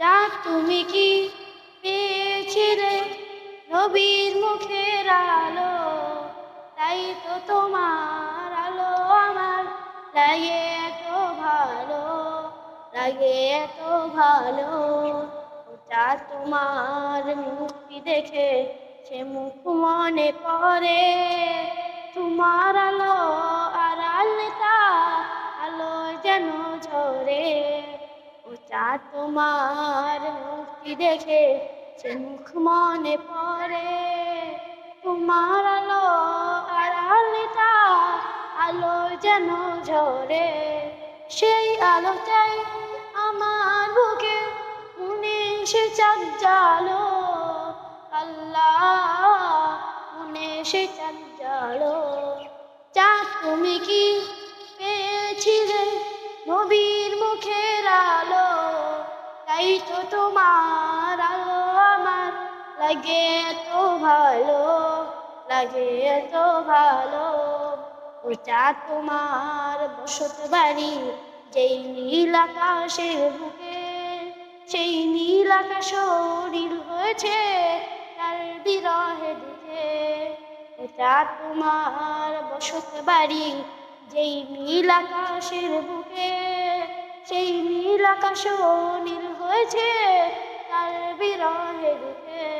চাঁদ তুমি কি পেয়েছিলে নবীর মুখের আলো? তাই তো তোমার আলো আমার। লাগে এত ভালো লাগে এত ভালো। চাঁদ তোমার মুক্তি দেখে সে মুখ মনে পড়ে। তোমার আলো আর আলতা, আলো যেন ঝরে। ও তোমার মুক্তি দেখে সে মুখ মনে পড়ে। তোমার আলো আর আলতা আলো যেন ঝরে। সেই আলো চাই আমার বুকে উনিশে চাঁদ জালো। আল্লাহ উনিশে চাঁদ জালো। তুমি কি পেয়েছিলে নবীর মুখের আলো? তাই তো তোমার আলো আমার লাগে তো ভালো, লাগে তো ভালো। ওটা তোমার বসত বাড়ি, যেই নীল আকাশের বুকে, সেই নীল আকাশ নীল হয়েছে তার বিরহে দিকে। এটা তোমার বসত বাড়ি, যেই নীল আকাশের বুকে সেই নীল আকাশ নীল হয়েছে তার বিরহে দিকে